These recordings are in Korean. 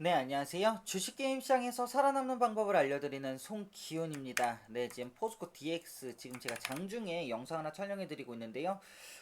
네, 안녕하세요. 주식게임 시장에서 살아남는 방법을 알려드리는 송기훈입니다. 네, 지금 포스코 DX 지금 제가 장중에 영상 하나 촬영해드리고 있는데요.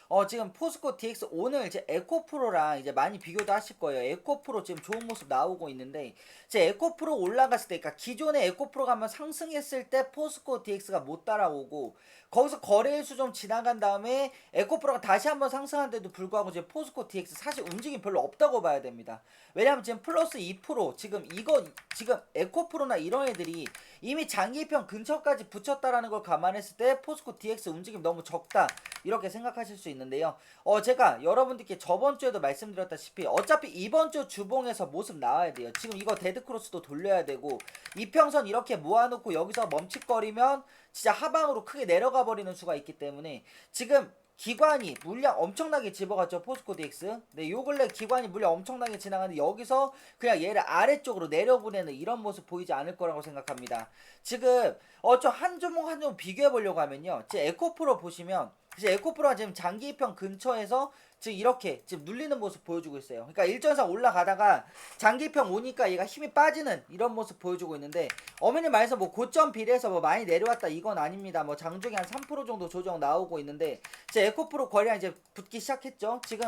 어, 지금 포스코 DX 오늘 이제 에코프로랑 이제 많이 비교도 하실 거예요. 에코프로 지금 좋은 모습 나오고 있는데, 제 에코프로 올라갔을 때, 그러니까 기존의 에코프로가 한번 상승했을 때 포스코 DX가 못 따라오고, 거기서 거래일수 좀 지나간 다음에 에코프로가 다시 한번 상승한데도 불구하고 이제 포스코 DX 사실 움직임 별로 없다고 봐야 됩니다. 왜냐면 지금 플러스 2% 지금 이거 지금 에코프로나 이런 애들이 이미 장기평 근처까지 붙였다라는 걸 감안했을 때 포스코 DX 움직임 너무 적다 이렇게 생각하실 수 있는데요. 어 제가 여러분들께 저번 주에도 말씀드렸다시피 어차피 이번 주 주봉에서 모습 나와야 돼요. 지금 이거 데드 크로스도 돌려야 되고 이평선 이렇게 모아놓고 여기서 멈칫거리면 진짜 하방으로 크게 내려가 버리는 수가 있기 때문에 지금 기관이 물량 엄청나게 집어갔죠 포스코 DX 네, 요 근래 기관이 물량 엄청나게 지나가는데 여기서 그냥 얘를 아래쪽으로 내려보내는 이런 모습 보이지 않을 거라고 생각합니다. 지금 어저 한 주목 한 주목 비교해 보려고 하면요. 제 에코프로 보시면 이제 에코프로가 지금 장기 입형 근처에서 지금 이렇게 지금 눌리는 모습 보여주고 있어요. 그러니까 일전상 올라가다가 장기평 오니까 얘가 힘이 빠지는 이런 모습 보여주고 있는데 어머니 말해서 뭐 고점 비례해서 뭐 많이 내려왔다 이건 아닙니다. 뭐 장중에 한 3% 정도 조정 나오고 있는데 제 에코프로 거래량 이제 붙기 시작했죠. 지금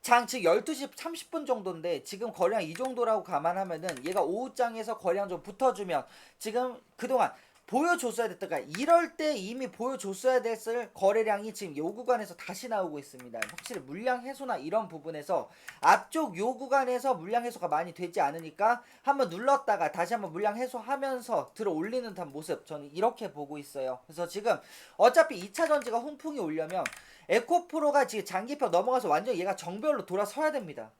장 지금 12시 30분 정도인데 지금 거래량 이 정도라고 감안하면은 얘가 오후장에서 거래량 좀 붙어주면 지금 그동안 보여줬어야 됐다. 그러니까 이럴 때 이미 보여줬어야 됐을 거래량이 지금 요 구간에서 다시 나오고 있습니다. 확실히 물량 해소나 이런 부분에서 앞쪽 요 구간에서 물량 해소가 많이 되지 않으니까 한번 눌렀다가 다시 한번 물량 해소하면서 들어 올리는 듯한 모습 저는 이렇게 보고 있어요. 그래서 지금 어차피 2차 전지가 훈풍이 오려면 에코프로가 지금 장기평 넘어가서 완전 히 얘가 정별로 돌아서야 됩니다.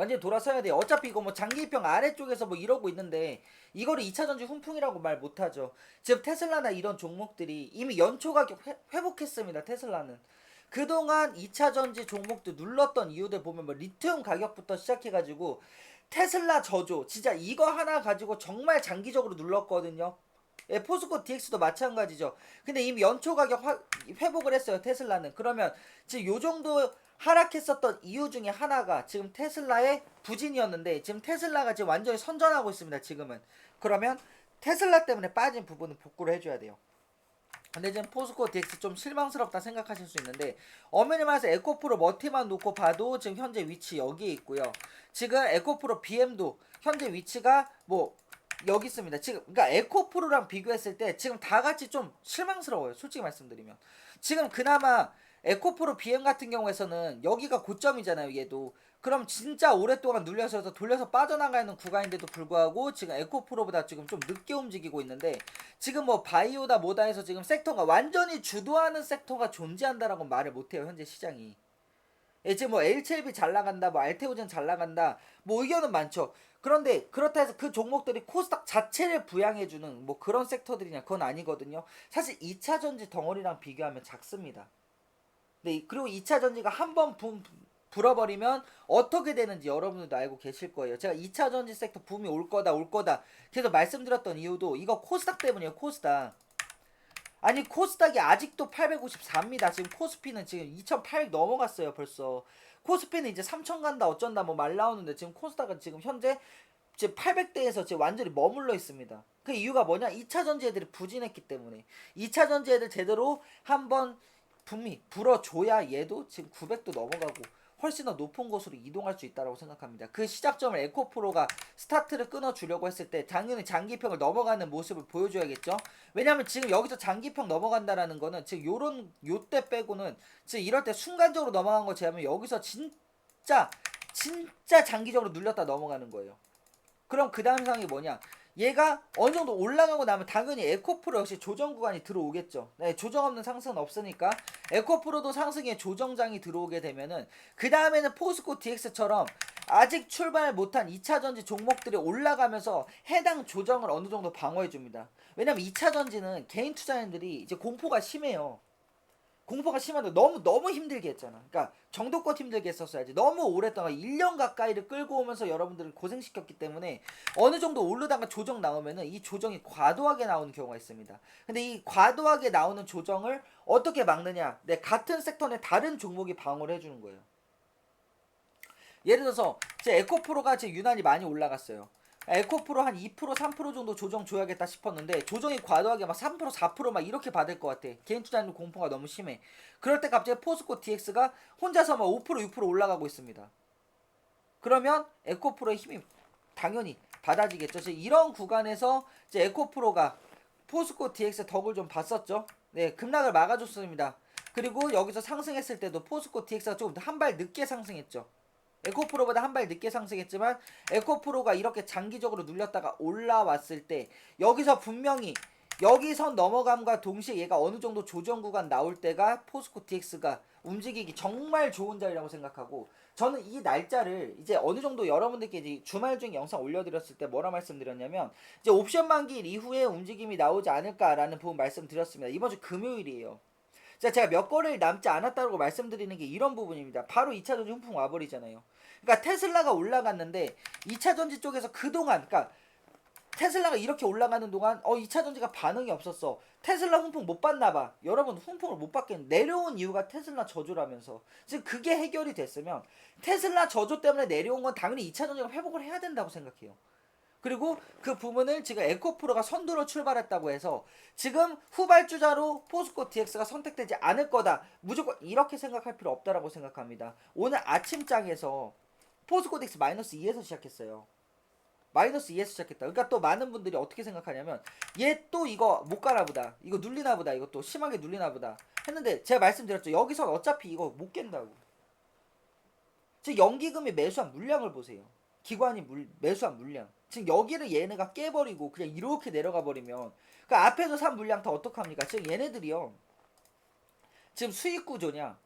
완전히 돌아서야 돼요. 어차피 이거 뭐 장기평 아래쪽에서 뭐 이러고 있는데 이거를 2차 전지 훈풍이라고 말 못하죠. 지금 테슬라나 이런 종목들이 이미 연초 가격 회, 회복했습니다. 테슬라는. 그동안 2차 전지 종목들 눌렀던 이유들 보면 뭐 리튬 가격부터 시작해가지고 테슬라 저조 진짜 이거 하나 가지고 정말 장기적으로 눌렀거든요. 예, 포스코 DX도 마찬가지죠. 근데 이미 연초 가격 화, 회복을 했어요. 테슬라는. 그러면 지금 요 정도 하락했었던 이유 중에 하나가 지금 테슬라의 부진이었는데 지금 테슬라가 지금 완전히 선전하고 있습니다. 지금은. 그러면 테슬라 때문에 빠진 부분은 복구를 해줘야 돼요. 근데 지금 포스코 DX 좀 실망스럽다 생각하실 수 있는데 엄연히 말해서 에코프로 머티만 놓고 봐도 지금 현재 위치 여기에 있고요. 지금 에코프로 BM도 현재 위치가 뭐 여기 있습니다. 지금 그러니까 에코프로랑 비교했을 때 지금 다 같이 좀 실망스러워요. 솔직히 말씀드리면 지금 그나마 에코프로 BM 같은 경우에서는 여기가 고점이잖아요. 얘도 그럼 진짜 오랫동안 눌려서 돌려서 빠져나가는 구간인데도 불구하고 지금 에코프로보다 지금 좀 늦게 움직이고 있는데 지금 뭐 바이오다 뭐다 해서 지금 섹터가 완전히 주도하는 섹터가 존재한다라고 말을 못해요. 현재 시장이. 예, 지금 뭐 HLB 잘 나간다, 뭐 알테오젠 잘 나간다, 뭐 의견은 많죠. 그런데 그렇다 해서 그 종목들이 코스닥 자체를 부양해주는 뭐 그런 섹터들이냐 그건 아니거든요. 사실 2차 전지 덩어리랑 비교하면 작습니다. 네, 그리고 2차 전지가 한번 불어버리면 어떻게 되는지 여러분들도 알고 계실 거예요. 제가 2차 전지 섹터 붐이 올 거다, 올 거다. 계속 말씀드렸던 이유도 이거 코스닥 때문이에요, 코스닥. 아니, 코스닥이 아직도 854입니다. 지금 코스피는 지금 2800 넘어갔어요, 벌써. 코스피는 이제 3000 간다, 어쩐다, 뭐 말 나오는데 지금 코스닥은 지금 현재 지금 800대에서 지금 완전히 머물러 있습니다. 그 이유가 뭐냐? 2차 전지 애들이 부진했기 때문에. 2차 전지 애들 제대로 한번 분미 불어줘야 얘도 지금 900도 넘어가고 훨씬 더 높은 곳으로 이동할 수 있다고 생각합니다. 그 시작점을 에코프로가 스타트를 끊어주려고 했을 때 당연히 장기평을 넘어가는 모습을 보여줘야겠죠. 왜냐하면 지금 여기서 장기평 넘어간다라는 거는 지금 요런 요때 빼고는 지금 이럴 때 순간적으로 넘어간 거 제하면 여기서 진짜 진짜 장기적으로 눌렸다 넘어가는 거예요. 그럼 그 다음 상황이 뭐냐? 얘가 어느 정도 올라가고 나면 당연히 에코프로 역시 조정 구간이 들어오겠죠. 네, 조정 없는 상승은 없으니까 에코프로도 상승에 조정장이 들어오게 되면은 그 다음에는 포스코 DX처럼 아직 출발 못한 2차 전지 종목들이 올라가면서 해당 조정을 어느 정도 방어해 줍니다. 왜냐면 2차 전지는 개인 투자인들이 이제 공포가 심해요. 공포가 심한데 너무 너무 힘들게 했잖아. 그러니까 정도껏 힘들게 했었어야지. 너무 오랫동안 1년 가까이를 끌고 오면서 여러분들을 고생시켰기 때문에 어느 정도 오르다가 조정 나오면은 이 조정이 과도하게 나오는 경우가 있습니다. 근데 이 과도하게 나오는 조정을 어떻게 막느냐? 내 같은 섹터 내 다른 종목이 방어를 해주는 거예요. 예를 들어서 제 에코프로가 제 유난히 많이 올라갔어요. 에코프로 한 2% 3% 정도 조정 줘야겠다 싶었는데 조정이 과도하게 막 3% 4%막 이렇게 받을 것 같아. 개인 투자자들 공포가 너무 심해. 그럴 때 갑자기 포스코 DX가 혼자서 막 5% 6% 올라가고 있습니다. 그러면 에코프로의 힘이 당연히 받아지겠죠. 이런 구간에서 이제 에코프로가 포스코 DX 덕을 좀 봤었죠. 네, 급락을 막아줬습니다. 그리고 여기서 상승했을 때도 포스코 DX가 조금 한 발 늦게 상승했죠. 에코프로보다 한 발 늦게 상승했지만 에코프로가 이렇게 장기적으로 눌렸다가 올라왔을 때 여기서 분명히 여기 선 넘어감과 동시에 얘가 어느 정도 조정 구간 나올 때가 포스코 DX가 움직이기 정말 좋은 자리라고 생각하고 저는 이 날짜를 이제 어느 정도 여러분들께 이제 주말 중에 영상 올려드렸을 때 뭐라 말씀드렸냐면 이제 옵션 만기일 이후에 움직임이 나오지 않을까라는 부분 말씀드렸습니다. 이번 주 금요일이에요. 자, 제가 몇 거래일 남지 않았다고 말씀드리는 게 이런 부분입니다. 바로 2차 전지 훈풍 와버리잖아요. 그러니까 테슬라가 올라갔는데 2차 전지 쪽에서 그동안 그러니까 테슬라가 이렇게 올라가는 동안 어 2차 전지가 반응이 없었어. 테슬라 훈풍 못 받나 봐. 여러분 훈풍을 못 받겠는 내려온 이유가 테슬라 저주라면서. 지금 그게 해결이 됐으면 테슬라 저주 때문에 내려온 건 당연히 2차 전지가 회복을 해야 된다고 생각해요. 그리고 그 부분을 지금 에코프로가 선두로 출발했다고 해서 지금 후발주자로 포스코 DX가 선택되지 않을 거다. 무조건 이렇게 생각할 필요 없다라고 생각합니다. 오늘 아침장에서 포스코 DX 마이너스 2에서 시작했어요. 마이너스 2에서 시작했다. 그러니까 또 많은 분들이 어떻게 생각하냐면 얘 또 이거 못 가나 보다. 이거 눌리나 보다. 이것도 심하게 눌리나 보다. 했는데 제가 말씀드렸죠. 여기선 어차피 이거 못 깬다고. 지금 연기금이 매수한 물량을 보세요. 기관이 물, 매수한 물량. 지금 여기를 얘네가 깨버리고 그냥 이렇게 내려가 버리면 그 앞에서 산 물량 다 어떡합니까? 지금 얘네들이요. 지금 수익 구조냐?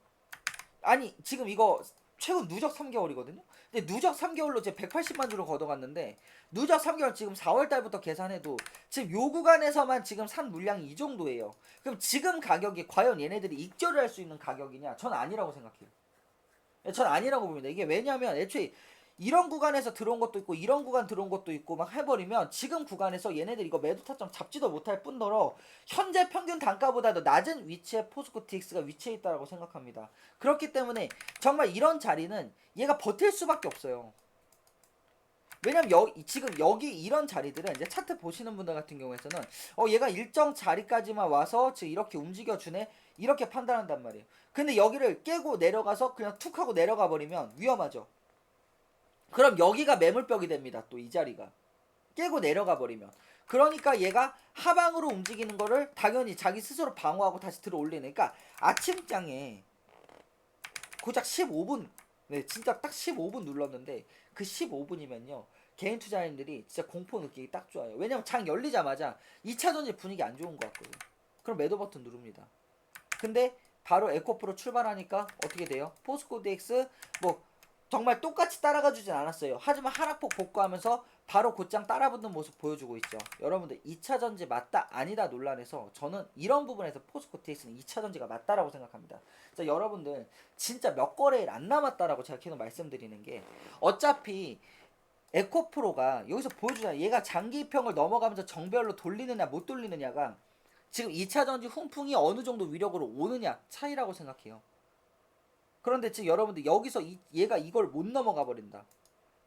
아니 지금 이거 최근 누적 3개월이거든요. 근데 누적 3개월로 이제 180만 주로 걷어갔는데 누적 3개월 지금 4월 달부터 계산해도 지금 요 구간에서만 지금 산 물량이 이 정도예요. 그럼 지금 가격이 과연 얘네들이 익절을 할 수 있는 가격이냐? 전 아니라고 생각해요. 예, 전 아니라고 봅니다. 이게 왜냐면 애초에 이런 구간에서 들어온 것도 있고 이런 구간 들어온 것도 있고 막 해버리면 지금 구간에서 얘네들 이거 매도 타점 잡지도 못할 뿐더러 현재 평균 단가보다도 낮은 위치에 포스코 TX가 위치해 있다고 생각합니다. 그렇기 때문에 정말 이런 자리는 얘가 버틸 수밖에 없어요. 왜냐면 여, 지금 여기 이런 자리들은 이제 차트 보시는 분들 같은 경우에서는 어 얘가 일정 자리까지만 와서 지금 이렇게 움직여 주네 이렇게 판단한단 말이에요. 근데 여기를 깨고 내려가서 그냥 툭 하고 내려가 버리면 위험하죠. 그럼 여기가 매물벽이 됩니다. 또 이 자리가. 깨고 내려가 버리면. 그러니까 얘가 하방으로 움직이는 거를 당연히 자기 스스로 방어하고 다시 들어 올리는 그러니까 아침장에 고작 15분 네 진짜 딱 15분 눌렀는데 그 15분이면요 개인 투자인들이 진짜 공포 느끼기 딱 좋아요. 왜냐면 장 열리자마자 2차 전지 분위기 안 좋은 것 같거든 그럼 매도 버튼 누릅니다. 근데 바로 에코프로 출발하니까 어떻게 돼요? 포스코 DX 뭐 정말 똑같이 따라가 주진 않았어요. 하지만 하락폭 복구하면서 바로 곧장 따라붙는 모습 보여주고 있죠. 여러분들 2차 전지 맞다 아니다 논란에서 저는 이런 부분에서 포스코 TX는 2차 전지가 맞다라고 생각합니다. 자, 여러분들 진짜 몇 거래일 안 남았다라고 제가 계속 말씀드리는 게 어차피 에코프로가 여기서 보여주잖아요. 얘가 장기평을 넘어가면서 정별로 돌리느냐 못 돌리느냐가 지금 2차 전지 훈풍이 어느 정도 위력으로 오느냐 차이라고 생각해요. 그런데 지금 여러분들 여기서 이, 얘가 이걸 못 넘어가 버린다.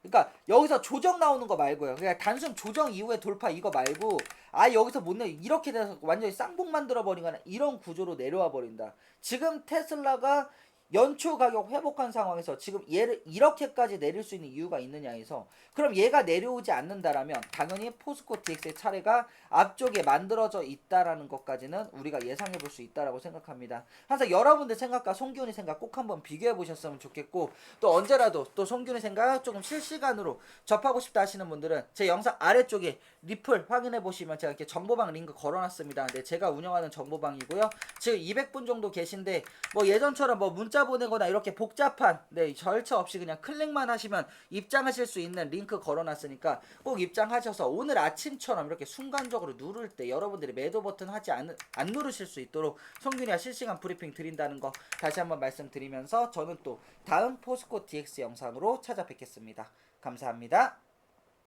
그러니까 여기서 조정 나오는 거 말고요. 그냥 단순 조정 이후에 돌파 이거 말고 아 여기서 못 내. 이렇게 돼서 완전히 쌍봉 만들어 버리거나 이런 구조로 내려와 버린다. 지금 테슬라가 연초 가격 회복한 상황에서 지금 얘를 이렇게까지 내릴 수 있는 이유가 있느냐에서 그럼 얘가 내려오지 않는다라면 당연히 포스코 DX의 차례가 앞쪽에 만들어져 있다라는 것까지는 우리가 예상해 볼 수 있다라고 생각합니다. 항상 여러분들 생각과 송기훈의 생각 꼭 한번 비교해 보셨으면 좋겠고 또 언제라도 또 송기훈의 생각 조금 실시간으로 접하고 싶다 하시는 분들은 제 영상 아래쪽에 리플 확인해 보시면 제가 이렇게 정보방 링크 걸어놨습니다. 네, 제가 운영하는 정보방이고요. 지금 200분 정도 계신데 뭐 예전처럼 뭐 문자 보내거나 이렇게 복잡한 네 절차 없이 그냥 클릭만 하시면 입장하실 수 있는 링크 걸어놨으니까 꼭 입장하셔서 오늘 아침처럼 이렇게 순간적으로 누를 때 여러분들이 매도 버튼 하지 않, 안 누르실 수 있도록 성균이가 실시간 브리핑 드린다는 거 다시 한번 말씀드리면서 저는 또 다음 포스코 DX 영상으로 찾아뵙겠습니다. 감사합니다.